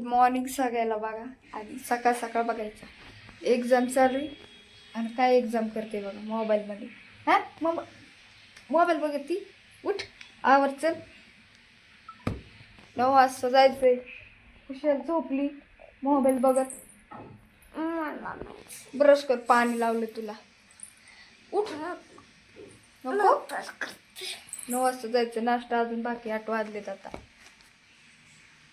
Good morning सगळ्याला बघा. आणि सकाळ सकाळ बघायचं. एक्झाम चालू आहे. आणि काय एक्झाम करते बघा मोबाईलमध्ये हां? मग मोबाईल बघत ती? उठ. आवर चल. नऊ वाजता जायचंय. कुशाल झोपली. मोबाईल बघत. ब्रश कर पाणी लावलं तुला. उठ. नको. नऊ वाजता जायचं. नाश्ता अजून बाकी आठ वाजलेत आता.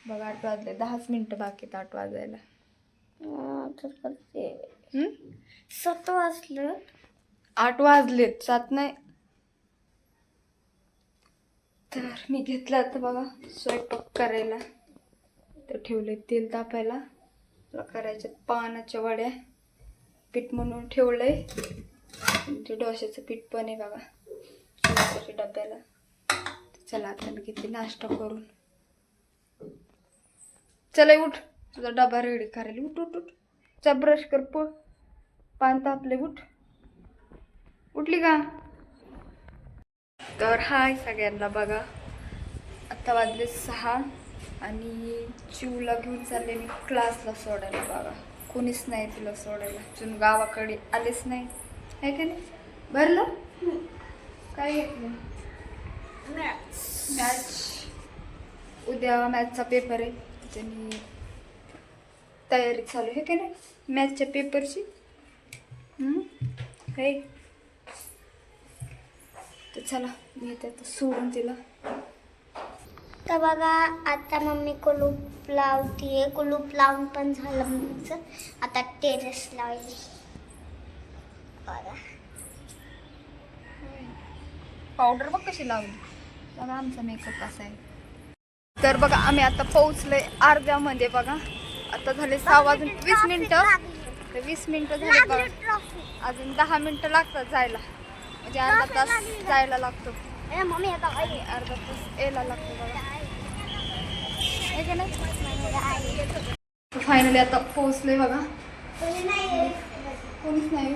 बघा आठ वाजले. दहाच मिनिटं बाकी आहेत आठ वाजायला. हम्म? सात वाजलं. आठ वाजलेत. सात नाही. तर मी घेतलं आता बघा स्वयंपाक करायला. तर ठेवले तेल तापायला. तुला करायच्या पानाच्या वड्या. पीठ म्हणून ठेवलंय. ते डोश्याचं पीठ पण आहे बघा. डब्याला. चला आता मी घेतली नाश्ता करून. चला उठ. तुझा डबा रेडी करायला. उठ उठ उठ. चा ब्रश कर पळ. पान तापले उठ. उठली का? तर हाय सगळ्यांना बघा. आता वाजले सहा आणि चिवला घेऊन चालले मी क्लासला सोडायला बघा. कोणीच नाही तिला सोडायला. अजून गावाकडे आलेच नाही. आहे का नाही? भरलं? काय घेतलं? मॅच उद्या मॅथचा पेपर आहे. त्याच्यानी तयारी चालू आहे का नाही? मॅथच्या पेपरची? काय? तर चला मी येते आता सोडून तिला. तर बघा आता मम्मी कुलूप लावतीये. कुलूप लावून पण झालं मम्मीचं आता टेरेस लावली बघा. पावडर बघ कशी लावली. बघा आमचा मेकअप कसा आहे. तर बघा आम्ही आता पोहोचलोय अर्ध्यामध्ये बघा. आता झाले सहा वाजून वीस मिनिटं. तर वीस मिनिटं झाले बघा. अजून दहा मिनिटं लागतात जायला. म्हणजे अर्धा तास जायला लागतो. आणि अर्धा तास यायला लागतो बघा. फायनली आता पोहोचलोय बघा. कोणीच नाही.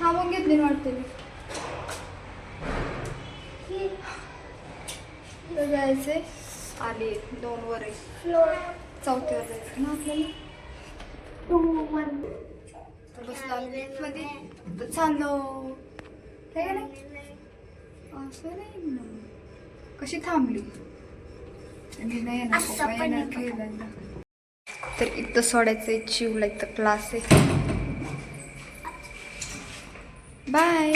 थांबून घेतली वाटते मी. जायचंय. आले दोन वर चौथीवर जायचं ना आपल्याला? बसलो आम्ही मध्ये? चाललो. काय का नाही? असं नाही ना. कशी थांबली? आणि नाही येणार. असं पप्पा पण येणार नाही. खेळायला. तर इथं सोडायचं चिवला इथं क्लास आहे. बाय